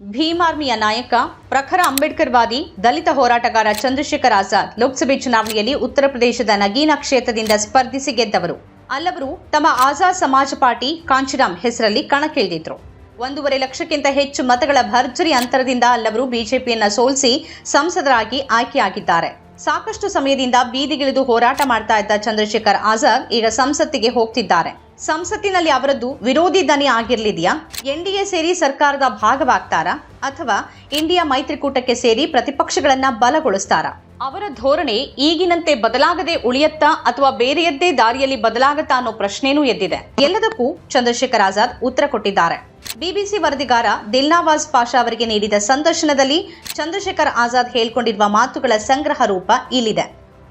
ಭೀಮಾರ್ಮಿಯ ನಾಯಕ, ಪ್ರಖರ ಅಂಬೇಡ್ಕರ್ವಾದಿ, ದಲಿತ ಹೋರಾಟಗಾರ ಚಂದ್ರಶೇಖರ್ ಆಜಾದ್ ಲೋಕಸಭೆ ಚುನಾವಣೆಯಲ್ಲಿ ಉತ್ತರ ಪ್ರದೇಶದ ನಗೀನಾ ಕ್ಷೇತ್ರದಿಂದ ಸ್ಪರ್ಧಿಸಿ ಗೆದ್ದವರು. ಅಲ್ಲವರು ತಮ್ಮ ಆಜಾದ್ ಸಮಾಜ ಪಾರ್ಟಿ ಕಾಂಚಿರಾಮ್ ಹೆಸರಲ್ಲಿ ಕಣಕ್ಕಿಳಿದಿದ್ರು. ಒಂದೂವರೆ ಲಕ್ಷಕ್ಕಿಂತ ಹೆಚ್ಚು ಮತಗಳ ಭರ್ಜರಿ ಅಂತರದಿಂದ ಅಲ್ಲವರು ಬಿಜೆಪಿಯನ್ನ ಸೋಲಿಸಿ ಸಂಸದರಾಗಿ ಆಯ್ಕೆಯಾಗಿದ್ದಾರೆ. ಸಾಕಷ್ಟು ಸಮಯದಿಂದ ಬೀದಿಗಿಳಿದು ಹೋರಾಟ ಮಾಡ್ತಾ ಇದ್ದ ಚಂದ್ರಶೇಖರ್ ಆಜಾದ್ ಈಗ ಸಂಸತ್ತಿಗೆ ಹೋಗ್ತಿದ್ದಾರೆ. ಸಂಸತ್ತಿನಲ್ಲಿ ಅವರದ್ದು ವಿರೋಧಿ ದನಿ ಆಗಿರ್ಲಿದೆಯಾ? ಎ ಸೇರಿ ಸರ್ಕಾರದ ಭಾಗವಾಗ್ತಾರಾ? ಅಥವಾ ಇಂಡಿಯಾ ಮೈತ್ರಿಕೂಟಕ್ಕೆ ಸೇರಿ ಪ್ರತಿಪಕ್ಷಗಳನ್ನ ಬಲಗೊಳಿಸ್ತಾರಾ? ಅವರ ಧೋರಣೆ ಈಗಿನಂತೆ ಬದಲಾಗದೆ ಉಳಿಯತ್ತಾ ಅಥವಾ ಬೇರೆಯದ್ದೇ ದಾರಿಯಲ್ಲಿ ಬದಲಾಗತ್ತಾ ಅನ್ನೋ ಪ್ರಶ್ನೆನೂ ಎದ್ದಿದೆ. ಎಲ್ಲದಕ್ಕೂ ಚಂದ್ರಶೇಖರ್ ಆಜಾದ್ ಉತ್ತರ ಕೊಟ್ಟಿದ್ದಾರೆ. ಬಿಬಿಸಿ ವರದಿಗಾರ ದಿಲ್ನಾವಾಜ್ ಪಾಷಾ ಅವರಿಗೆ ನೀಡಿದ ಸಂದರ್ಶನದಲ್ಲಿ ಚಂದ್ರಶೇಖರ್ ಆಜಾದ್ ಹೇಳ್ಕೊಂಡಿರುವ ಮಾತುಗಳ ಸಂಗ್ರಹ ರೂಪ ಇಲ್ಲಿದೆ.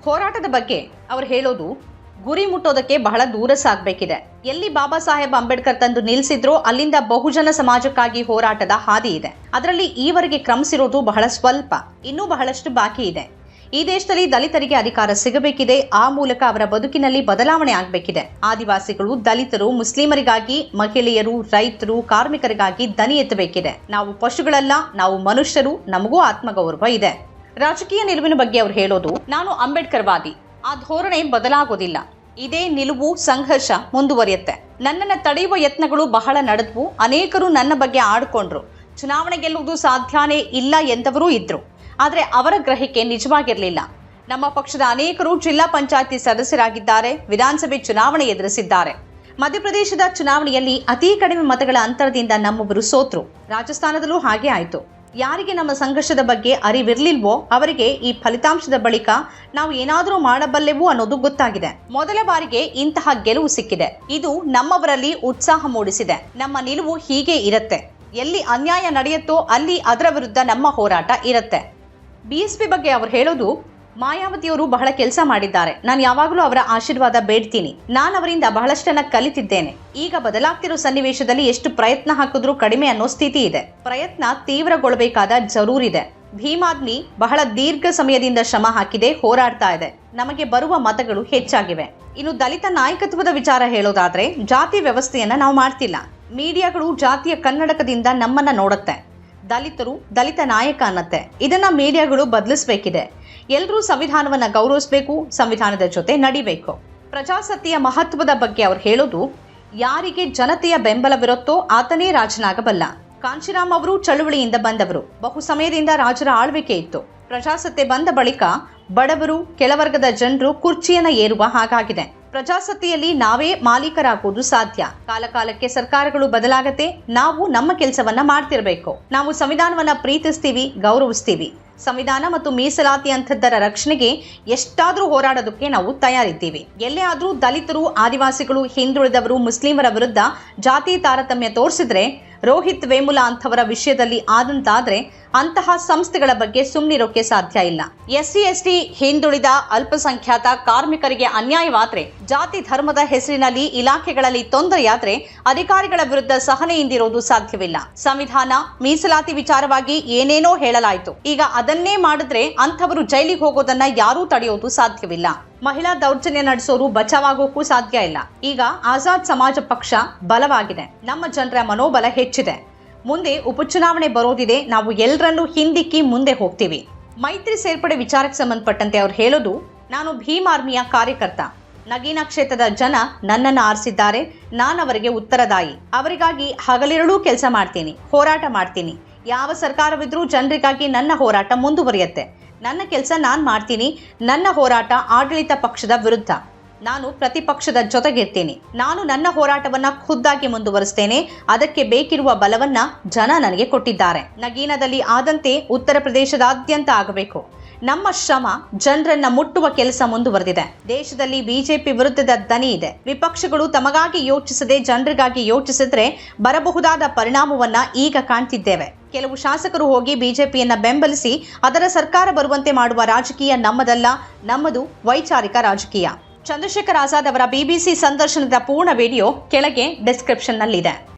ಹೋರಾಟದ ಬಗ್ಗೆ ಅವರು ಹೇಳೋದು ಗುರಿ ಮುಟ್ಟೋದಕ್ಕೆ ಬಹಳ ದೂರ ಸಾಗಬೇಕಿದೆ. ಎಲ್ಲಿ ಬಾಬಾ ಸಾಹೇಬ್ ಅಂಬೇಡ್ಕರ್ ತಂದು ನಿಲ್ಲಿಸಿದ್ರೋ ಅಲ್ಲಿಂದ ಬಹುಜನ ಸಮಾಜಕ್ಕಾಗಿ ಹೋರಾಟದ ಹಾದಿ ಇದೆ. ಅದರಲ್ಲಿ ಈವರೆಗೆ ಕ್ರಮಿಸಿರೋದು ಬಹಳ ಸ್ವಲ್ಪ. ಇನ್ನೂ ಬಹಳಷ್ಟು ಬಾಕಿ ಇದೆ. ಈ ದೇಶದಲ್ಲಿ ದಲಿತರಿಗೆ ಅಧಿಕಾರ ಸಿಗಬೇಕಿದೆ. ಆ ಮೂಲಕ ಅವರ ಬದುಕಿನಲ್ಲಿ ಬದಲಾವಣೆ ಆಗಬೇಕಿದೆ. ಆದಿವಾಸಿಗಳು, ದಲಿತರು, ಮುಸ್ಲಿಮರಿಗಾಗಿ, ಮಹಿಳೆಯರು, ರೈತರು, ಕಾರ್ಮಿಕರಿಗಾಗಿ ದನಿ ಎತ್ತಬೇಕಿದೆ. ನಾವು ಪಶುಗಳಲ್ಲ, ನಾವು ಮನುಷ್ಯರು, ನಮಗೂ ಆತ್ಮಗೌರವ ಇದೆ. ರಾಜಕೀಯ ನಿಲುವಿನ ಬಗ್ಗೆ ಅವರು ಹೇಳೋದು, ನಾನು ಅಂಬೇಡ್ಕರ್ ವಾದಿ ಆ ಧೋರಣೆ ಬದಲಾಗೋದಿಲ್ಲ. ಇದೇ ನಿಲುವು ಸಂಘರ್ಷ ಮುಂದುವರಿಯುತ್ತೆ. ನನ್ನನ್ನು ತಡೆಯುವ ಯತ್ನಗಳು ಬಹಳ ನಡೆದ್ವು. ಅನೇಕರು ನನ್ನ ಬಗ್ಗೆ ಆಡ್ಕೊಂಡ್ರು. ಚುನಾವಣೆ ಗೆಲ್ಲುವುದು ಸಾಧ್ಯನೇ ಇಲ್ಲ ಎಂದವರೂ ಇದ್ರು. ಆದರೆ ಅವರ ಗ್ರಹಿಕೆ ನಿಜವಾಗಿರಲಿಲ್ಲ. ನಮ್ಮ ಪಕ್ಷದ ಅನೇಕರು ಜಿಲ್ಲಾ ಪಂಚಾಯಿತಿ ಸದಸ್ಯರಾಗಿದ್ದಾರೆ. ವಿಧಾನಸಭೆ ಚುನಾವಣೆ ಎದುರಿಸಿದ್ದಾರೆ. ಮಧ್ಯಪ್ರದೇಶದ ಚುನಾವಣೆಯಲ್ಲಿ ಅತಿ ಕಡಿಮೆ ಮತಗಳ ಅಂತರದಿಂದ ನಮ್ಮೊಬ್ಬರು ಸೋತ್ರು. ರಾಜಸ್ಥಾನದಲ್ಲೂ ಹಾಗೆ ಆಯಿತು. ಯಾರಿಗೆ ನಮ್ಮ ಸಂಘರ್ಷದ ಬಗ್ಗೆ ಅರಿವಿರಲಿಲ್ವೋ ಅವರಿಗೆ ಈ ಫಲಿತಾಂಶದ ಬಳಿಕ ನಾವು ಏನಾದರೂ ಮಾಡಬಲ್ಲೆವು ಅನ್ನೋದು ಗೊತ್ತಾಗಿದೆ. ಮೊದಲ ಬಾರಿಗೆ ಇಂತಹ ಗೆಲುವು ಸಿಕ್ಕಿದೆ. ಇದು ನಮ್ಮವರಲ್ಲಿ ಉತ್ಸಾಹ ಮೂಡಿಸಿದೆ. ನಮ್ಮ ನಿಲುವು ಹೀಗೆ ಇರುತ್ತೆ. ಎಲ್ಲಿ ಅನ್ಯಾಯ ನಡೆಯುತ್ತೋ ಅಲ್ಲಿ ಅದರ ವಿರುದ್ಧ ನಮ್ಮ ಹೋರಾಟ ಇರುತ್ತೆ. ಬಿಎಸ್ಪಿ ಬಗ್ಗೆ ಅವರು ಹೇಳೋದು ಮಾಯಾವತಿಯವರು ಬಹಳ ಕೆಲಸ ಮಾಡಿದ್ದಾರೆ. ನಾನು ಯಾವಾಗಲೂ ಅವರ ಆಶೀರ್ವಾದ ಬೇಡ್ತೀನಿ. ನಾನು ಅವರಿಂದ ಬಹಳಷ್ಟನ್ನ ಕಲಿತಿದ್ದೇನೆ. ಈಗ ಬದಲಾಗ್ತಿರೋ ಸನ್ನಿವೇಶದಲ್ಲಿ ಎಷ್ಟು ಪ್ರಯತ್ನ ಹಾಕಿದ್ರೂ ಕಡಿಮೆ ಅನ್ನೋ ಸ್ಥಿತಿ ಇದೆ. ಪ್ರಯತ್ನ ತೀವ್ರಗೊಳ್ಳಬೇಕಾದ ಜರೂರಿದೆ. ಭೀಮಾದ್ಮಿ ಬಹಳ ದೀರ್ಘ ಸಮಯದಿಂದ ಶ್ರಮ ಹಾಕಿದೆ, ಹೋರಾಡ್ತಾ ಇದೆ. ನಮಗೆ ಬರುವ ಮತಗಳು ಹೆಚ್ಚಾಗಿವೆ. ಇನ್ನು ದಲಿತ ನಾಯಕತ್ವದ ವಿಚಾರ ಹೇಳೋದಾದ್ರೆ, ಜಾತಿ ವ್ಯವಸ್ಥೆಯನ್ನ ನಾವು ಮಾಡ್ತಿಲ್ಲ. ಮೀಡಿಯಾಗಳು ಜಾತಿಯ ಕನ್ನಡಕದಿಂದ ನಮ್ಮನ್ನ ನೋಡುತ್ತೆ. ದಲಿತರು ದಲಿತ ನಾಯಕ ಅನ್ನತ್ತೆ. ಇದನ್ನ ಮೀಡಿಯಾಗಳು ಬದಲಿಸಬೇಕಿದೆ. ಎಲ್ಲರೂ ಸಂವಿಧಾನವನ್ನ ಗೌರವಿಸಬೇಕು, ಸಂವಿಧಾನದ ಜೊತೆ ನಡಿಬೇಕು. ಪ್ರಜಾಸತ್ತೆಯ ಮಹತ್ವದ ಬಗ್ಗೆ ಅವ್ರು ಹೇಳೋದು, ಯಾರಿಗೆ ಜನತೆಯ ಬೆಂಬಲವಿರುತ್ತೋ ಆತನೇ ರಾಜನಾಗಬಲ್ಲ. ಕಾಂಚಿರಾಮ್ ಅವರು ಚಳುವಳಿಯಿಂದ ಬಂದವರು. ಬಹು ಸಮಯದಿಂದ ರಾಜರ ಆಳ್ವಿಕೆ ಇತ್ತು. ಪ್ರಜಾಸತ್ತೆ ಬಂದ ಬಳಿಕ ಬಡವರು ಕೆಳವರ್ಗದ ಜನರು ಕುರ್ಚಿಯನ್ನ ಏರುವ ಹಾಗಾಗಿದೆ. ಪ್ರಜಾಸತ್ತೆಯಲ್ಲಿ ನಾವೇ ಮಾಲೀಕರಾಗುವುದು ಸಾಧ್ಯ. ಕಾಲಕಾಲಕ್ಕೆ ಸರ್ಕಾರಗಳು ಬದಲಾಗತ್ತೆ ನಾವು ನಮ್ಮ ಕೆಲಸವನ್ನ ಮಾಡ್ತಿರಬೇಕು. ನಾವು ಸಂವಿಧಾನವನ್ನ ಪ್ರೀತಿಸ್ತೀವಿ, ಗೌರವಿಸ್ತೀವಿ. ಸಂವಿಧಾನ ಮತ್ತು ಮೀಸಲಾತಿ ಅಂಥದ್ದರ ರಕ್ಷಣೆಗೆ ಎಷ್ಟಾದರೂ ಹೋರಾಡೋದಕ್ಕೆ ನಾವು ತಯಾರಿದ್ದೀವಿ. ಎಲ್ಲೇ ಆದರೂ ದಲಿತರು, ಆದಿವಾಸಿಗಳು, ಹಿಂದುಳಿದವರು, ಮುಸ್ಲಿಮರ ವಿರುದ್ಧ ಜಾತಿ ತಾರತಮ್ಯ ತೋರಿಸಿದ್ರೆ, ರೋಹಿತ್ ವೇಮುಲಾ ಅಂಥವರ ವಿಷಯದಲ್ಲಿ ಆದಂತಾದರೆ ಅಂತಹ ಸಂಸ್ಥೆಗಳ ಬಗ್ಗೆ ಸುಮ್ಮನಿರೋಕೆ ಸಾಧ್ಯ ಇಲ್ಲ. ಎಸ್ಸಿ, ಎಸ್ಟಿ, ಹಿಂದುಳಿದ, ಅಲ್ಪಸಂಖ್ಯಾತ ಕಾರ್ಮಿಕರಿಗೆ ಅನ್ಯಾಯವಾದ್ರೆ, ಜಾತಿ ಧರ್ಮದ ಹೆಸರಿನಲ್ಲಿ ಇಲಾಖೆಗಳಲ್ಲಿ ತೊಂದರೆಯಾದರೆ ಅಧಿಕಾರಿಗಳ ವಿರುದ್ಧ ಸಹನೆಯಿಂದಿರೋದು ಸಾಧ್ಯವಿಲ್ಲ. ಸಂವಿಧಾನ ಮೀಸಲಾತಿ ವಿಚಾರವಾಗಿ ಏನೇನೋ ಹೇಳಲಾಯಿತು. ಈಗ ಅದನ್ನೇ ಮಾಡಿದ್ರೆ ಅಂಥವರು ಜೈಲಿಗೆ ಹೋಗೋದನ್ನ ಯಾರೂ ತಡೆಯೋದು ಸಾಧ್ಯವಿಲ್ಲ. ಮಹಿಳಾ ದೌರ್ಜನ್ಯ ನಡೆಸೋರು ಬಚಾವಾಗೋಕ್ಕೂ ಸಾಧ್ಯ ಇಲ್ಲ. ಈಗ ಆಜಾದ್ ಸಮಾಜ ಪಕ್ಷ ಬಲವಾಗಿದೆ. ನಮ್ಮ ಜನರ ಮನೋಬಲ ಹೆಚ್ಚಿದೆ. ಮುಂದೆ ಉಪಚುನಾವಣೆ ಬರೋದಿದೆ. ನಾವು ಎಲ್ಲರನ್ನೂ ಹಿಂದಿಕ್ಕಿ ಮುಂದೆ ಹೋಗ್ತೀವಿ. ಮೈತ್ರಿ ಸೇರ್ಪಡೆ ವಿಚಾರಕ್ಕೆ ಸಂಬಂಧಪಟ್ಟಂತೆ ಅವ್ರು ಹೇಳೋದು, ನಾನು ಭೀಮ್ ಆರ್ಮಿಯ ಕಾರ್ಯಕರ್ತ. ನಗೀನ ಕ್ಷೇತ್ರದ ಜನ ನನ್ನನ್ನು ಆರಿಸಿದ್ದಾರೆ. ನಾನು ಅವರಿಗೆ ಉತ್ತರದಾಯಿ. ಅವರಿಗಾಗಿ ಹಗಲಿರಳೂ ಕೆಲಸ ಮಾಡ್ತೀನಿ. ಹೋರಾಟ ಮಾಡ್ತೀನಿ. ಯಾವ ಸರ್ಕಾರವಿದ್ರೂ ಜನರಿಗಾಗಿ ನನ್ನ ಹೋರಾಟ ಮುಂದುವರಿಯುತ್ತೆ. ನನ್ನ ಕೆಲಸ ನಾನು ಮಾಡ್ತೀನಿ. ನನ್ನ ಹೋರಾಟ ಆಡಳಿತ ಪಕ್ಷದ ವಿರುದ್ಧ. ನಾನು ಪ್ರತಿಪಕ್ಷದ ಜೊತೆಗಿರ್ತೀನಿ. ನಾನು ನನ್ನ ಹೋರಾಟವನ್ನ ಖುದ್ದಾಗಿ ಮುಂದುವರಿಸ್ತೇನೆ. ಅದಕ್ಕೆ ಬೇಕಿರುವ ಬಲವನ್ನ ಜನ ನನಗೆ ಕೊಟ್ಟಿದ್ದಾರೆ. ನಗೀನದಲ್ಲಿ ಆದಂತೆ ಉತ್ತರ ಪ್ರದೇಶದಾದ್ಯಂತ ಆಗಬೇಕು. ನಮ್ಮ ಶ್ರಮ ಜನರನ್ನ ಮುಟ್ಟುವ ಕೆಲಸ ಮುಂದುವರೆದಿದೆ. ದೇಶದಲ್ಲಿ ಬಿಜೆಪಿ ವಿರುದ್ಧದ ದನಿ ಇದೆ. ವಿಪಕ್ಷಗಳು ತಮಗಾಗಿ ಯೋಚಿಸದೆ ಜನರಿಗಾಗಿ ಯೋಚಿಸಿದ್ರೆ ಬರಬಹುದಾದ ಪರಿಣಾಮವನ್ನ ಈಗ ಕಾಣ್ತಿದ್ದೇವೆ. ಕೆಲವು ಶಾಸಕರು ಹೋಗಿ ಬಿಜೆಪಿಯನ್ನ ಬೆಂಬಲಿಸಿ ಅದರ ಸರ್ಕಾರ ಬರುವಂತೆ ಮಾಡುವ ರಾಜಕೀಯ ನಮ್ಮದಲ್ಲ, ನಮ್ಮದು ವೈಚಾರಿಕ ರಾಜಕೀಯ. ಚಂದ್ರಶೇಖರ್ ಆಜಾದ್ ಅವರ ಬಿಬಿಸಿ ಸಂದರ್ಶನದ ಪೂರ್ಣ ವಿಡಿಯೋ ಕೆಳಗೆ ಡಿಸ್ಕ್ರಿಪ್ಷನ್ನಲ್ಲಿದೆ